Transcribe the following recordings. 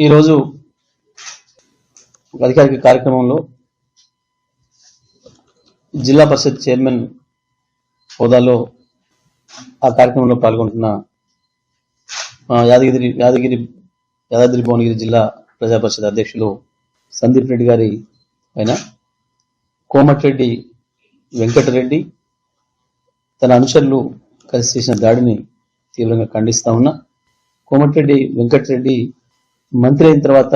ఈరోజు అధికారిక కార్యక్రమంలో జిల్లా పరిషత్ చైర్మన్ హోదాలో ఆ కార్యక్రమంలో పాల్గొంటున్న యాదగిరి యాదగిరి యాదాద్రి భువనగిరి జిల్లా ప్రజా పరిషత్ అధ్యక్షులు సందీప్ రెడ్డి గారి పైన కోమటిరెడ్డి వెంకటరెడ్డి తన అనుచరులు కలిసి చేసిన దాడిని తీవ్రంగా ఖండిస్తా ఉన్నా. కోమటిరెడ్డి వెంకటరెడ్డి మంత్రి అయిన తర్వాత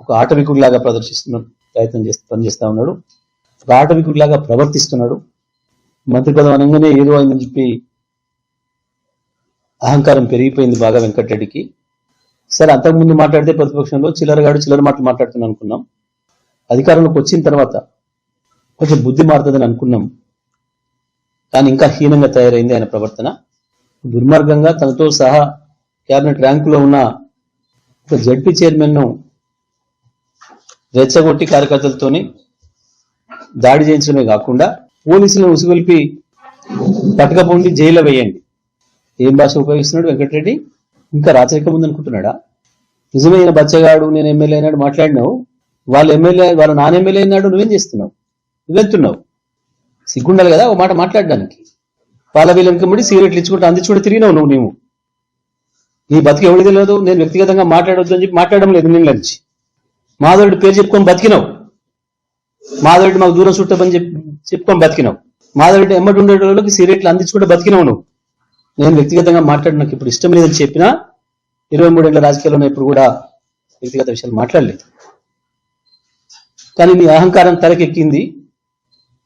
ఒక ఆటవికుడిలాగా ప్రదర్శిస్తున్నాడు ప్రయత్నం చేస్తూ పనిచేస్తూ ఉన్నాడు. ఒక ఆటవికుడిలాగా ప్రవర్తిస్తున్నాడు. మంత్రి పదం అనగానే ఏదో అయిందని చెప్పి అహంకారం పెరిగిపోయింది బాగా వెంకటరెడ్డికి. సరే అంతకుముందు మాట్లాడితే ప్రతిపక్షంలో చిల్లరగాడు చిల్లర మాటలు మాట్లాడుతున్నాను అనుకున్నాం. అధికారంలోకి వచ్చిన తర్వాత కొంచెం బుద్ధి మారుతుందని అనుకున్నాం. కానీ ఇంకా హీనంగా తయారైంది ఆయన ప్రవర్తన. దుర్మార్గంగా తనతో సహా క్యాబినెట్ ర్యాంకులో ఉన్న ఒక జడ్పీ చైర్మన్ను రెచ్చగొట్టి కార్యకర్తలతోని దాడి చేయించడమే కాకుండా పోలీసులను ఉసుగొల్పి పట్టుకపోండి జైల్లో వేయండి. ఏం భాష ఉపయోగిస్తున్నాడు వెంకటరెడ్డి? ఇంకా రాచరికం ఉందనుకుంటున్నాడా? నిజమైన బచ్చగాడు నేను ఎమ్మెల్యే అయినాడు మాట్లాడినావు. వాళ్ళ ఎమ్మెల్యే వాళ్ళ నాన్న ఎమ్మెల్యే అయినాడు నువ్వేం చేస్తున్నావు? నువ్వెళ్తున్నావు సిగ్గుండాలి కదా ఓ మాట మాట్లాడడానికి. వాళ్ళ వీళ్ళకి ముడి సిగరెట్లు ఇచ్చుకుంటూ అందించుకుంటూ తిరిగినావు నువ్వు నువ్వు నీ బతికి ఎవరు తెలియదు నేను వ్యక్తిగతంగా మాట్లాడొద్దు అని చెప్పి మాట్లాడడం లేదు నేను నుంచి. మాధవుడి పేరు చెప్పుకొని బతికినావు. మాధవుడి మాకు దూరం చుట్టమని చెప్పి చెప్పుకొని బతికినావు. మాధవుడి ఎమ్మటి ఉండే వాళ్ళకి సిగరెట్లు బతికినావు నువ్వు. నేను వ్యక్తిగతంగా మాట్లాడి నాకు ఇప్పుడు ఇష్టం లేదని చెప్పినా ఇరవై మూడేళ్ళ రాజకీయాల్లో ఇప్పుడు కూడా వ్యక్తిగత విషయాలు మాట్లాడలేదు. కానీ నీ అహంకారం తలకెక్కింది.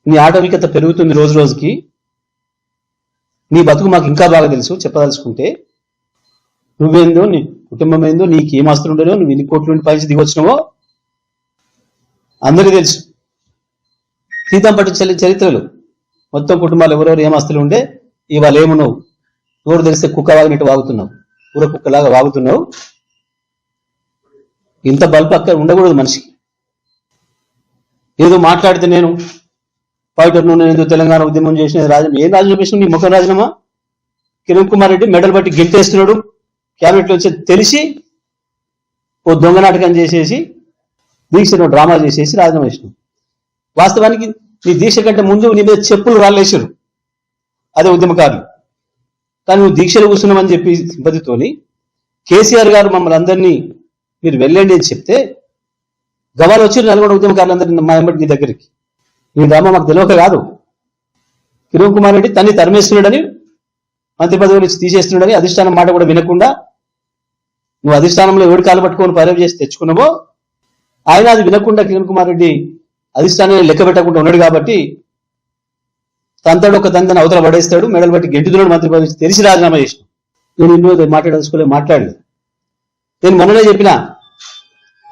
నీ ఆటవికత పెరుగుతుంది రోజు రోజుకి. నీ బతుకు మాకు ఇంకా బాగా తెలుసు చెప్పదలుచుకుంటే. నువ్వేందో నీ కుటుంబం ఏందో నీకు ఏం ఆస్తులు ఉండేనో నువ్వు ఎన్ని కోట్ల నుండి పైకి దిగొచ్చినావో అందరికీ తెలుసు. సీతం పట్టించే చరిత్రలు. మొత్తం కుటుంబాలు ఎవరెవరు ఏం ఆస్తులు ఉండే ఇవాళ ఏమున్నావు? నోరు తెలిస్తే కుక్క వాగినట్టు వాగుతున్నావు. ఊర కుక్కలాగా వాగుతున్నావు. ఇంత బల్బు అక్కడ ఉండకూడదు మనిషికి. ఏదో మాట్లాడితే నేను ఫైటర్ నువ్వు నేను ఏదో తెలంగాణ ఉద్యమం చేసిన రాజీనామా ఏం రాజు చేసిన నీ ముఖం రాజీనామా కిరణ్ కుమార్ రెడ్డి మెడల్ బట్టి గెంటేస్తున్నాడు క్యాబినెట్లో వచ్చి తెలిసి ఓ దొంగ నాటకం చేసేసి దీక్షను డ్రామా చేసేసి రాజీనామా చేసినావు వాస్తవానికి నీ దీక్ష కంటే ముందు నీ మీద చెప్పులు రాళ్ళేసారు అదే ఉద్యమకారులు కానీ నువ్వు దీక్షలు కూర్చున్నామని చెప్పి సింపతితోని కేసీఆర్ గారు మమ్మల్ని అందరినీ మీరు వెళ్ళండి అని చెప్తే గవాలు వచ్చి నల్గొండ ఉద్యమకారులందరినీ మా వెంబడి నీ దగ్గరికి. నీ డ్రామా మాకు తెలియక కాదు. కిరణ్ కుమార్ రెడ్డి తన్ని తరిమేస్తున్నాడని మంత్రి పదవి నుంచి తీసేస్తున్నాడని అధిష్టానం మాట కూడా వినకుండా నువ్వు అధిష్టానంలో ఎవడు కాలు పట్టుకొని పరేవ్ చేసి తెచ్చుకున్నావో ఆయన అది వినకుండా కిరణ్ కుమార్ రెడ్డి అధిష్టానాన్ని లెక్క పెట్టకుండా ఉన్నాడు కాబట్టి తంతడు ఒక తంతను అవతల పడేస్తాడు మెడలు బట్టి గెంటుతున్నాడు మంత్రి పదవి తెలిసి రాజీనామా చేసిన నేను ఇన్ని రోజులు మాట్లాడదలుచుకోలే మాట్లాడలేదు. నేను మొన్ననే చెప్పిన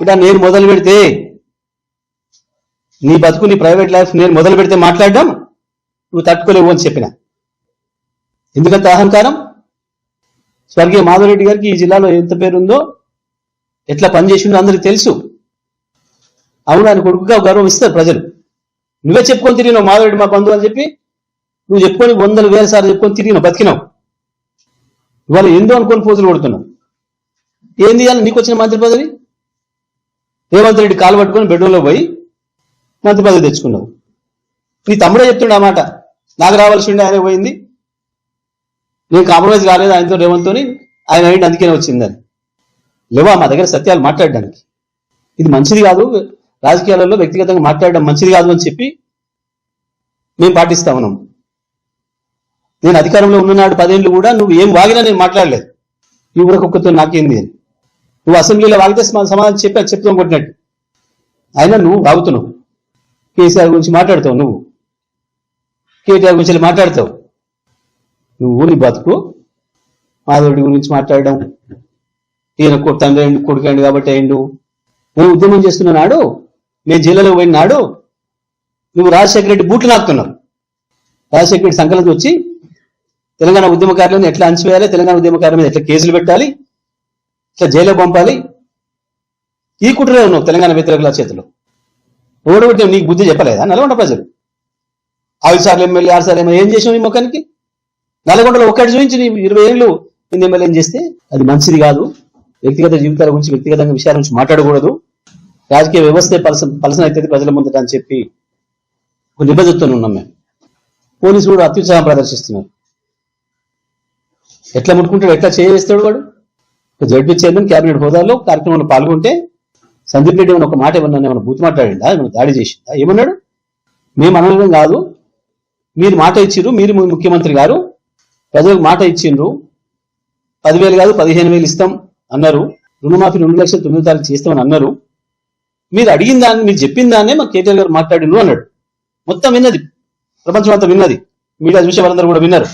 ఇట నేను మొదలు పెడితే నీ బతుకు నీ ప్రైవేట్ లైఫ్ నేను మొదలు పెడితే మాట్లాడడం నువ్వు తట్టుకోలేవు అని చెప్పిన. ఎందుకంత అహంకారం? స్వర్గీయ మాధవరెడ్డి గారికి ఈ జిల్లాలో ఎంత పేరుందో ఎట్లా పనిచేసిందో అందరికి తెలుసు. అవును ఆయన కొడుకుగా గౌరవం ఇస్తారు ప్రజలు. నువ్వే చెప్పుకొని తిరిగినావు మాధవరెడ్డి మా బంధువు అని చెప్పి నువ్వు చెప్పుకొని వందలు వేల సార్లు చెప్పుకొని తిరిగినావు బతికినావు. ఇవాళ ఎందు అనుకొని పోతులు కొడుతున్నావు. ఏం చేయాలి నీకు వచ్చిన మంత్రి పదవి? రేవంత్ రెడ్డి కాలు పట్టుకొని బెడ్రూమ్లో పోయి మంత్రి పదవి తెచ్చుకున్నావు. నీ తమ్ముడే చెప్తుండే ఆ మాట నాకు రావాల్సి ఉండే ఆయన పోయింది. నేను కాంప్రమైజ్ కాలేదు ఆయనతో రేవంత్తో ఆయన అయింది అందుకనే వచ్చిందని లేవా మా దగ్గర సత్యాలు మాట్లాడడానికి. ఇది మంచిది కాదు రాజకీయాలలో వ్యక్తిగతంగా మాట్లాడడం మంచిది కాదు అని చెప్పి మేము పాటిస్తా ఉన్నాం. నేను అధికారంలో ఉన్ననాడు పదేళ్ళు కూడా నువ్వు ఏం వాగినా నేను మాట్లాడలేదు. ఈ ఊరకొక్కతో నాకేంది అని. నువ్వు అసెంబ్లీలో వాగితే సమాధానం చెప్పి అది చెప్తాం కొట్టినట్టు. అయినా నువ్వు వాగుతున్నావు. కేసీఆర్ గురించి మాట్లాడతావు నువ్వు. కేటీఆర్ గురించి మాట్లాడతావు. నువ్వు నీ బతుకు. మాధవుడి గురించి మాట్లాడడం. ఈయన తండ్రి అయిండు కొడుకు అయిండు కాబట్టి అయిండు నువ్వు ఉద్యమం చేస్తున్న నాడు నేను జిల్లాలో పోయిన నాడు నువ్వు రాజశేఖర రెడ్డి బూట్లు నాకుతున్నావు రాజశేఖర రెడ్డి సంకలనకి వచ్చి తెలంగాణ ఉద్యమకారులను ఎట్లా అంచివేయాలి తెలంగాణ ఉద్యమకారుల మీద ఎట్లా కేసులు పెట్టాలి ఇట్లా జైల్లో పంపాలి. ఈ కుట్రలో ఉన్నావు తెలంగాణ వ్యతిరేకుల చేతిలో. ఓడగొట్టి నీకు బుద్ధి చెప్పలేదా? నల్గొండ ప్రజలు. ఐదు సార్లు ఎమ్మెల్యే ఆరు సార్లు ఎమ్మెల్యే. ఏం చేసావు ఈ ముఖానికి? నల్గొండలో ఒక్కటి చూపించి నీ ఇరవై ఏళ్ళు నేను ఎమ్మెల్యే చేస్తే? అది మంచిది కాదు. వ్యక్తిగత జీవితాల గురించి వ్యక్తిగతంగా విషయాల గురించి మాట్లాడకూడదు. రాజకీయ వ్యవస్థే పలస పలసన అవుతుంది ప్రజల ముందట అని చెప్పి ఒక నిబద్ధతతో ఉన్నాం మేము. పోలీసులు కూడా అత్యుత్సాహం ప్రదర్శిస్తున్నారు. ఎట్లా ముట్టుకుంటాడు ఎట్లా చేయవేస్తాడు వాడు? జడ్పీ చైర్మన్ కేబినెట్ హోదాలో కార్యక్రమంలో పాల్గొంటే సందీప్ రెడ్డి ఏమైనా ఒక మాట ఏమన్నా ఏమైనా బూత్ మాట్లాడిందా ఏమైనా దాడి చేసిందా ఏమన్నాడు? మేము అనడం కాదు. మీరు మాట ఇచ్చిర్రు మీరు ముఖ్యమంత్రి గారు. ప్రజలకు మాట ఇచ్చిండ్రు. పదివేలు కాదు పదిహేను వేలు ఇస్తాం అన్నారు. రుణమాఫీ రెండు లక్షల తొమ్మిది తారీఖు చేస్తామని అన్నారు. మీరు అడిగిన దాన్ని మీరు చెప్పిన దాన్నే మా కేటీఆర్ గారు మాట్లాడిండ్రు అన్నాడు. మొత్తం విన్నది. ప్రపంచం అంతా విన్నది. మీడియా చూసే వాళ్ళందరూ కూడా విన్నారు.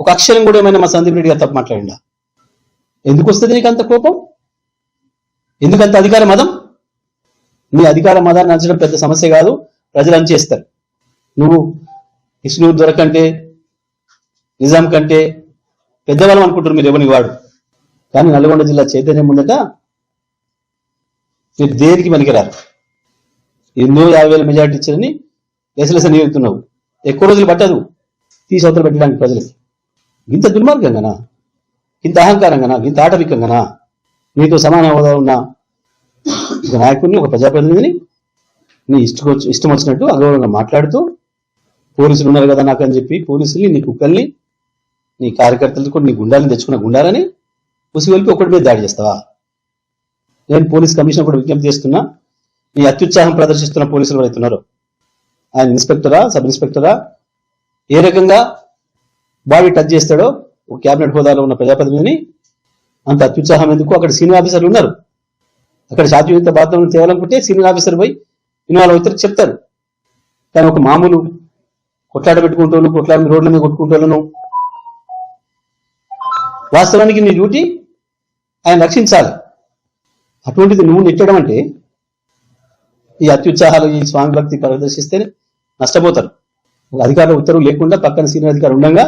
ఒక అక్షరం కూడా ఏమైనా మా సందీప్ రెడ్డి గారు తప్పు మాట్లాడిండా ఎందుకు వస్తుంది నీకు అంత కోపం? ఎందుకంత అధికార మదం? నీ అధికార మదాన్ని అంచడం పెద్ద సమస్య కాదు. ప్రజలు అంచేస్తారు. నువ్వు ఇష్ణూరు దొరకంటే నిజాం కంటే పెద్దవాళ్ళం అనుకుంటారు మీరు ఎవరిని వాడు. కానీ నల్గొండ జిల్లా చైతన్యం ఉండట మీరు దేనికి పనికిరారు? ఎన్నో యాభై వేల మెజార్టీ ఇచ్చారని లెసలెస నీరుతున్నావు ఎక్కువ రోజులు పట్టదు. తీసి అవతలు పెట్టడానికి ప్రజలకి. ఇంత దుర్మార్గంగానా? ఇంత అహంకారంగానా? ఇంత ఆటవికంగానా? మీతో సమాన హోదా ఉన్న ఒక నాయకుడిని ఒక ప్రజాప్రతినిధిని నీ ఇష్టం వచ్చి- ఇష్టం వచ్చినట్టు అగౌరవంగా మాట్లాడుతూ పోలీసులు ఉన్నారు కదా నాకు అని చెప్పి పోలీసుల్ని నీ కుక్కల్ని నీ కార్యకర్తలు కూడా నీ గుండాలని తెచ్చుకున్న గుండాలని ఉసిగొలిపి ఒకటి మీద దాడి చేస్తావా? నేను పోలీస్ కమిషన్ కూడా విజ్ఞప్తి చేస్తున్నా నీ అత్యుత్సాహం ప్రదర్శిస్తున్న పోలీసులు ఎవరైతున్నారు ఆయన ఇన్స్పెక్టరా సబ్ ఇన్స్పెక్టరా ఏ రకంగా బాడీ టచ్ చేస్తాడో ఒక క్యాబినెట్ హోదాలో ఉన్న ప్రజాప్రతినిధిని అంత అత్యుత్సాహం ఎందుకు? అక్కడ సీనియర్ ఆఫీసర్లు ఉన్నారు. అక్కడ శాంతియుత బాధ్యతను తేవాలనుకుంటే సీనియర్ ఆఫీసర్ పోయి ఇన్వాల్వ్ అవుతారు చెప్తారు. కానీ ఒక మామూలు కొట్లాడ పెట్టుకుంటూ కొట్లాడిన రోడ్ల మీద కొట్టుకుంటూ వాస్తవానికి నీ డ్యూటీ ఆయన రక్షించాలి. అటువంటిది నువ్వు నెట్టడం అంటే ఈ అత్యుత్సాహాలు ఈ స్వామి భక్తి ప్రదర్శిస్తే నష్టపోతారు. ఒక అధికారుల ఉత్తర్వు లేకుండా పక్కన సీనియర్ అధికారులు ఉండగా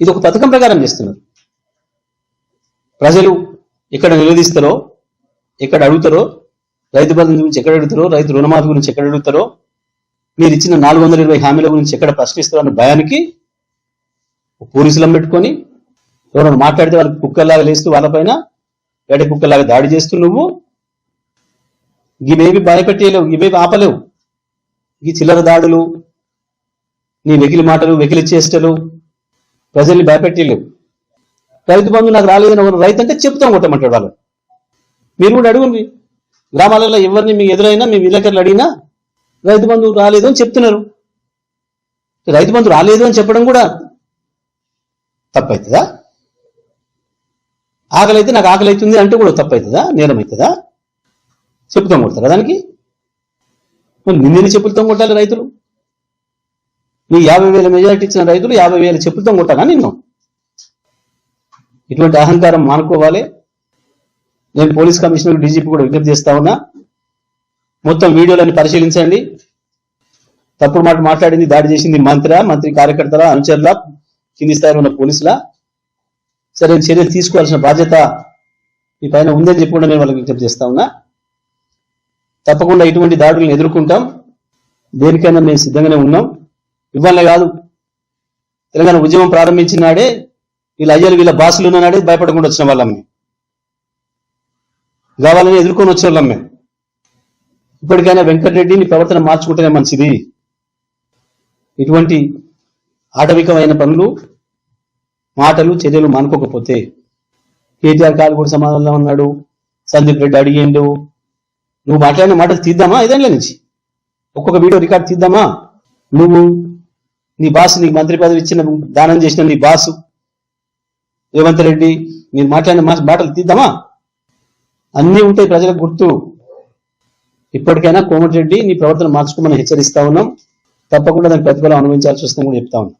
ఇది ఒక పథకం ప్రకారం చేస్తున్నారు. ప్రజలు ఎక్కడ నిలదీస్తారో ఎక్కడ అడుగుతారో రైతు బంధు గురించి ఎక్కడ అడుగుతారో రైతు రుణమాఫీ గురించి ఎక్కడ అడుగుతారో మీరు ఇచ్చిన నాలుగు వందల ఇరవై హామీల గురించి ఎక్కడ ప్రశ్నిస్తారో అన్న భయానికి పోలీసులను పెట్టుకొని ఎవరైనా మాట్లాడితే వాళ్ళకి కుక్కలాగా లేస్తూ వాళ్ళపైన వేట కుక్కల్లాగా దాడి చేస్తూ నువ్వు. ఇవేవి భయపెట్టేయలేవు ఇవేవి ఆపలేవు. ఈ చిల్లర దాడులు నీ వెకిలి మాటలు వెకిలి చేష్టలు ప్రజల్ని భయపెట్టలేవు రైతు బంధు నాకు రాలేదని ఒక రైతు అంటే చెప్తాం కొట్టమంటాడు వాళ్ళు. మీరు కూడా అడుగుంది గ్రామాలలో ఎవరిని మీ ఎదురైనా మీ విలేకరులు అడిగినా రైతు బంధు రాలేదు అని చెప్తున్నారు. రైతు బంధు రాలేదు అని చెప్పడం కూడా తప్పవుతుందా ఆకలి అయితే నాకు ఆకలి అవుతుంది అంటే కూడా తప్పవుతుందా నేరం అవుతుందా చెప్పుతాం కొడతారా దానికి? మరి నిన్నెన్ని చెప్పులతో కొట్టాలి రైతులు? నీ యాభై వేల మెజారిటీ ఇచ్చిన రైతులు యాభై వేల చెప్పులతో కొట్టాలా నిన్ను? ఇటువంటి అహంకారం మానుకోవాలి. నేను పోలీస్ కమిషనర్ డీజీపీ కూడా విజ్ఞప్తి చేస్తా ఉన్నా. మొత్తం వీడియోలను పరిశీలించండి. తప్పుడు మాట మాట్లాడింది దాడి చేసింది మంత్రి మంత్రి కార్యకర్తల అనుచరుల కింది స్థాయిలో ఉన్న పోలీసులా. సరైన చర్యలు తీసుకోవాల్సిన బాధ్యత మీ పైన ఉందని చెప్పి కూడా నేను వాళ్ళకి విజ్ఞప్తి చేస్తా ఉన్నా. తప్పకుండా ఇటువంటి దాడులను ఎదుర్కొంటాం. దేనికైనా మేము సిద్ధంగానే ఉన్నాం. ఇవ్వాలనే కాదు తెలంగాణ ఉద్యమం ప్రారంభించిన నాడే వీళ్ళ అయ్యలు వీళ్ళ బాసులు ఉన్న నాడే భయపడకుండా వచ్చిన వాళ్ళం మేము కావాలని ఎదుర్కొని వచ్చిన వాళ్ళం మేము ఇప్పటికైనా వెంకటరెడ్డి నీ ప్రవర్తన మార్చుకుంటేనే మంచిది. ఇటువంటి ఆటవికమైన పనులు మాటలు చర్యలు మానుకోకపోతే కేటీఆర్ కాలు కూడా సమాధానంలో ఉన్నాడు. సందీప్ రెడ్డి అడిగిండు. నువ్వు మాట్లాడిన మాటలు తీద్దామా? ఐదేళ్ళ నుంచి. ఒక్కొక్క వీడియో రికార్డ్ తీద్దామా? నువ్వు నీ బాసు నీకు మంత్రి పదవి ఇచ్చిన దానం చేసిన నీ బాసు రేవంత్ రెడ్డి మీరు మాట్లాడిన మాటలు తీద్దామా? అన్నీ ఉంటాయి ప్రజలకు గుర్తు. ఇప్పటికైనా కోమటిరెడ్డి నీ ప్రవర్తన మార్చుకోమని హెచ్చరిస్తా ఉన్నాం. తప్పకుండా దానికి ప్రతిఫలం అనుభవించాల్సి వస్తుందని కూడా చెప్తా ఉన్నాం.